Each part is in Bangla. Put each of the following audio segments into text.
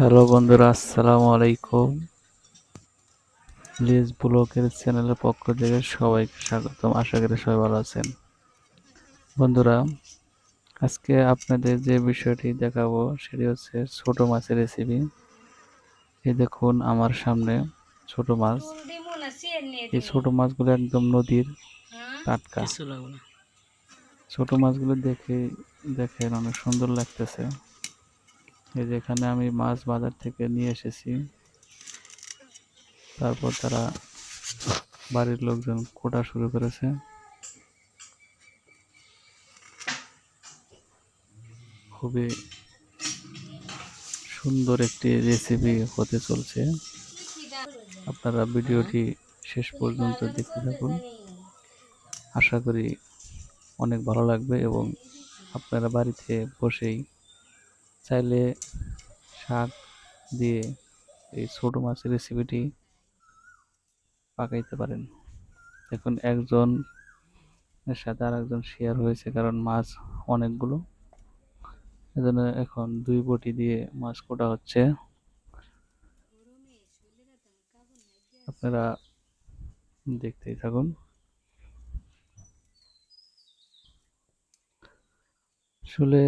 হ্যালো বন্ধুরা আসসালামু আলাইকুম। লিজ ব্লকের চ্যানেলের পক্ষ থেকে সবাইকে স্বাগতম আশা করি সবাই ভালো আছেন। বন্ধুরা আজকে আপনাদের যে বিষয়টি দেখাবো সেটি হচ্ছে ছোট মাছের রেসিপি এই দেখুন আমার সামনে ছোট মাছ। এই ছোট মাছগুলো একদম নদীর টাটকা। ছোট মাছগুলো দেখে দেখেন অনেক সুন্দর লাগতেছে। এই যে এখানে আমি মাছ বাজার থেকে নিয়ে এসেছি। তারপর তারা বাড়ির লোকজন কোটা শুরু করেছে। খুবই সুন্দর একটি রেসিপি হতে চলছে। আপনারা ভিডিওটি শেষ পর্যন্ত দেখতে থাকুন। আশা করি অনেক ভালো লাগবে এবং আপনারা বাড়িতে বসেই চাইলে শাক দিয়ে এই ছোট মাছের রেসিপিটি পাকাইতে পারেন। দেখুন, একজন এর সাথে আর একজন শেয়ার হয়েছে, কারণ মাছ অনেকগুলো। এজন্য এখন দুই বটি দিয়ে মাছ কোটা হচ্ছে। আপনারা দেখতেই থাকুন। আসলে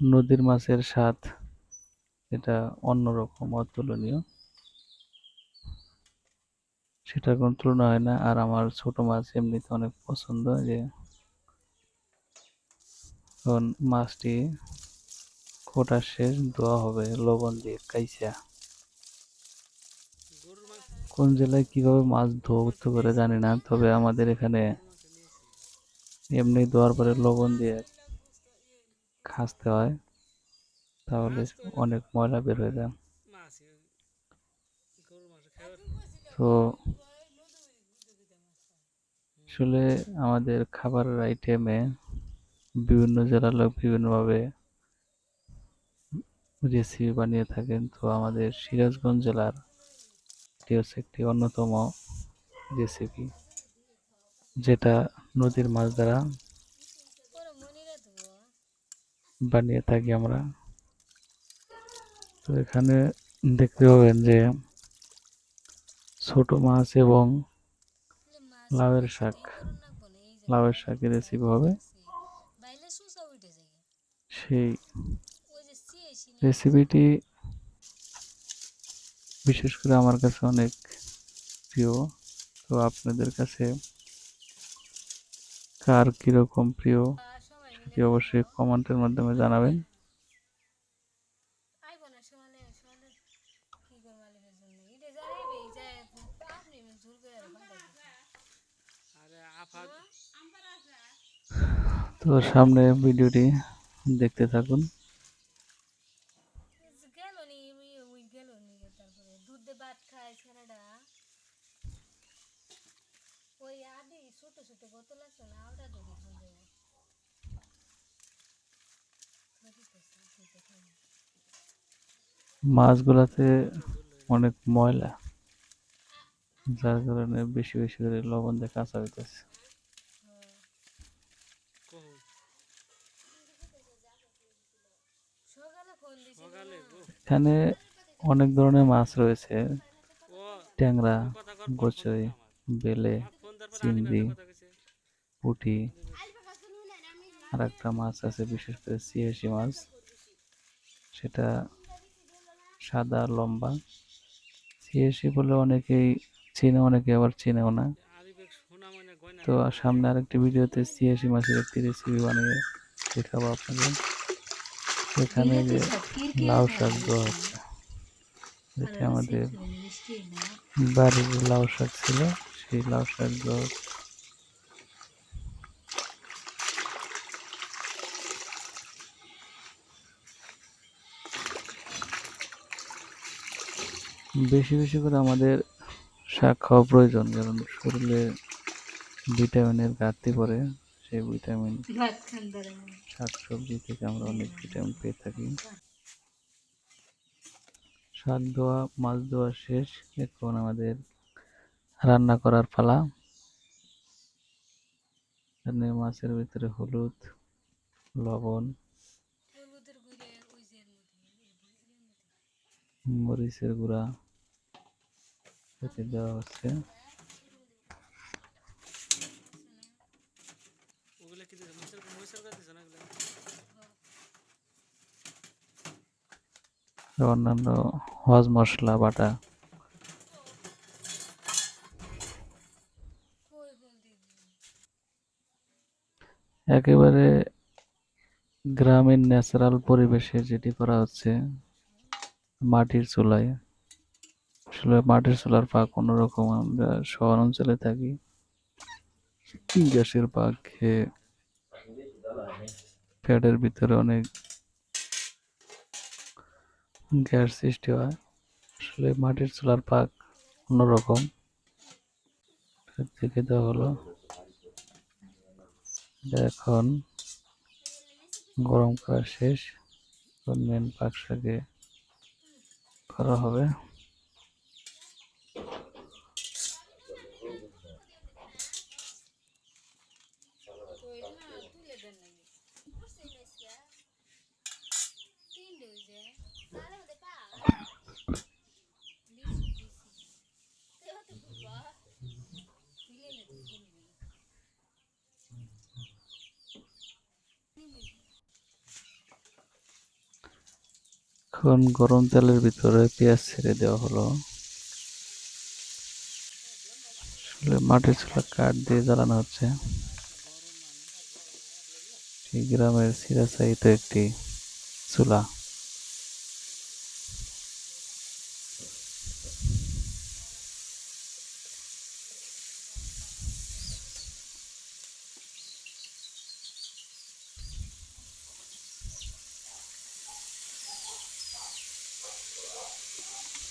নদীর মাছের স্বাদ এটা অন্যরকম অতুলনীয়। সেটার কোনো তুলনা হয় না। আর আমার ছোট মাছ এমনিতে অনেক পছন্দ যে মাছটি কোটা শেষ, ধোয়া হবে, লবণ দিয়ে মাংস কোন জেলায় কীভাবে মাছ ধৌত করে জানি না, তবে আমাদের এখানে এমনি ধোয়ার পরে লবণ দিয়ে খাসতে হয় তাহলে অনেক ময়লা বের হয়ে যায়। খাবার তো। আসলে আমাদের খাবারের আইটেমে বিভিন্ন জেলার লোক বিভিন্নভাবে রেসিপি বানিয়ে থাকেন। তো আমাদের সিরাজগঞ্জ জেলার এটি হচ্ছে একটি অন্যতম রেসিপি যেটা নদীর মাছ দ্বারা বানিয়ে থাকি আমরা। তো এখানে দেখতে পাবেন যে ছোট মাছ এবং লাউয়ের শাক। লাউয়ের শাকের রেসিপি হবে। সেই রেসিপিটি বিশেষ করে আমার কাছে অনেক প্রিয়। তো আপনাদের কাছে কার কীরকম প্রিয়? সেটি অবশ্যই কমেন্টের মাধ্যমে জানাবেন। তো সামনে ভিডিওটি দেখতে থাকুন গেল নি ওই ওই গেল নি তারপরে দুধ দিয়ে ভাত খায় ছেলেটা ওই আদি ছোট ছোট বোতল আছে না ওটা ধরে খাওয়া যাবে মাছগুলাতে অনেক ময়লা, যার কারণে বেশি বেশি করে লবণ দিয়ে কাঁচা হইতেছে। এখানে অনেক ধরনের মাছ রয়েছে। ট্যাংরা, গোচই, বেলে, চিংড়ি, পুঁটি আর একটা মাছ আছে, বিশেষ করে সিয়াশি মাছ। সেটা সাদা লম্বা। সিয়াশি বলে অনেকেই চিনে অনেকে আবার চিনেও না। তো সামনে আরেকটি ভিডিওতে সিয়াশি মাছের একটি রেসিপি বানিয়ে দেখাবো আপনাদের। এখানে যে লাউ শাক দেওয়া হচ্ছে। যেটি আমাদের বাড়ির যে লাউ শাক ছিল সেই লাউ শাক দেওয়া বেশি বেশি করে আমাদের শাক খাওয়া প্রয়োজন কারণ শরীরে ভিটামিনের ঘাটতি পড়ে সেই ভিটামিন শাক সবজি থেকে আমরা অনেক ভিটামিন পেয়ে থাকি। শাক ধোয়া মাছ ধোয়া শেষ এখন আমাদের রান্না করার পালা। এখানে মাছের ভিতরে হলুদ লবণ মরিচের গুঁড়া। এতে দেওয়া হচ্ছে অন্যান্য হজ মশলা বাটা। একেবারে গ্রামীণ ন্যাচারাল পরিবেশে যেটি করা হচ্ছে মাটির চুলায়। আসলে মাটির চুলার পাক অন্যরকম আমরা শহর অঞ্চলে থাকি। গ্যাসের পাক খেয়ে পেটের ভিতরে অনেক গ্যাস সৃষ্টি হয়। আসলে মাটির চুলার পাক অন্যরকম। দেখে দেওয়া হলো। এখন গরম করা শেষ। মেন পাক শাকে করা হবে। এখন গরম তেলের ভিতরে পেঁয়াজ ছেড়ে দেওয়া হলো। আসলে মাটির চুলা কাঠ দিয়ে জ্বালানো হচ্ছে। গ্রামের সিরাচাইত একটি চুলা।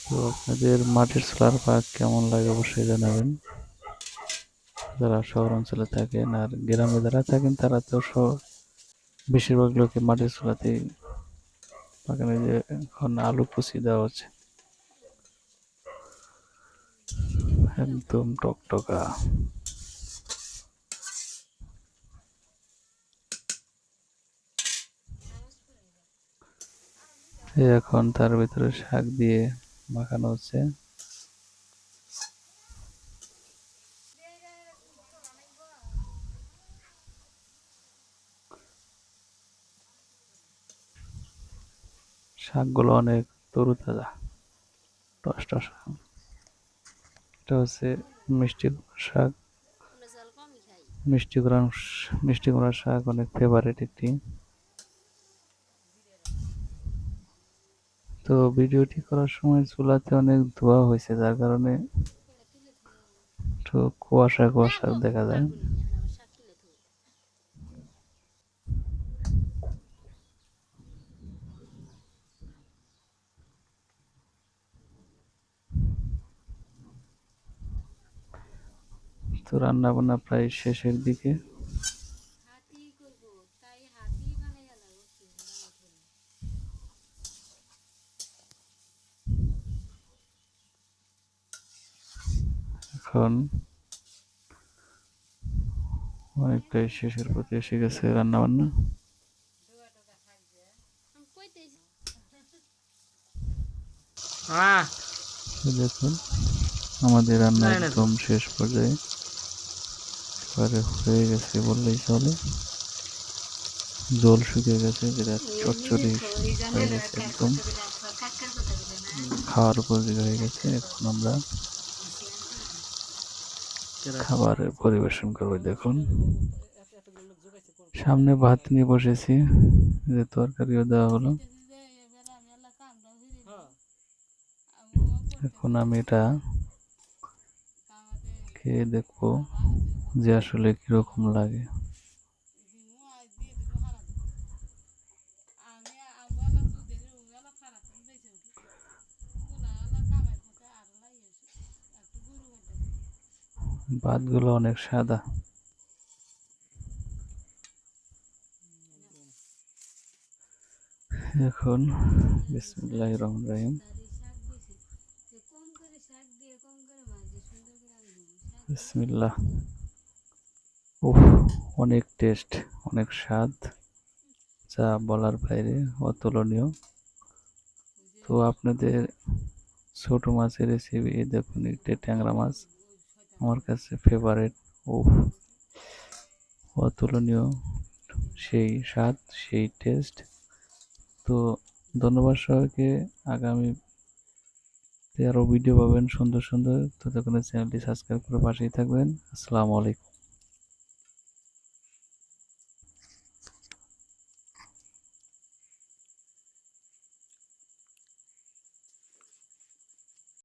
তো আপনাদের মাটির সোলার পাক কেমন লাগে অবশ্যই জানাবেন। যারা শহর অঞ্চলে থাকেন আর গ্রামে যারা থাকেন, তারা তো বেশিরভাগ লোকে মাটির পাকেন এই যে এখন আলু কুচি দেওয়া হচ্ছে। একদম টকটকা। এখন তার ভিতরে শাক দিয়ে মাখানো হচ্ছে। শাকগুলো অনেক তরুতাজা টস টস এটা হচ্ছে মিষ্টি শাক। মিষ্টি কুমড়া মিষ্টি কুমড়া শাক অনেক ফেভারিট একটি। তো ভিডিওটি করার সময় চুলাতে অনেক ধোয়া হয়েছে যার কারণে একটু কুয়াশা কুয়াশা দেখা যায়। তো রান্না বান্না প্রায় শেষের দিকে হাতি করব তাই হাতি বানাই গেল এখন অনেকটাই শেষের পথে এসে গেছে রান্না বান্না দেখুন আমাদের রান্না। একদম শেষ পর্যায়ে। এবারে হয়ে গেছে বললেই চলে। জল শুকিয়ে গেছে যেটা চচ্চড়ি হয়ে গেছে একদম। খাওয়ার উপযোগী হয়ে গেছে এখন আমরা খাবারের পরিবেশন করবে, দেখুন। সামনে ভাত নিয়ে বসেছি, যে তরকারিও দেওয়া হলো। এখন আমি এটা খেয়ে দেখব যে আসলে কীরকম লাগে। ভাতগুলো অনেক সাদা। এখন বিসমুল্লাহ রহমান রহিম। বিসমিল্লাহ। উফ, অনেক টেস্ট, অনেক স্বাদ। যা বলার বাইরে, অতুলনীয়। তো আপনাদের ছোট মাছের রেসিপি দেখুন এটা ট্যাংরা মাছ। আমার কাছে ফেভারেট ও অতুলনীয় সেই স্বাদ, সেই টেস্ট তো ধন্যবাদ সবাইকে। আগামী আরও ভিডিও পাবেন সুন্দর সুন্দর। ততক্ষণে চ্যানেলটি সাবস্ক্রাইব করে পাশেই থাকবেন। আসসালামু আলাইকুম।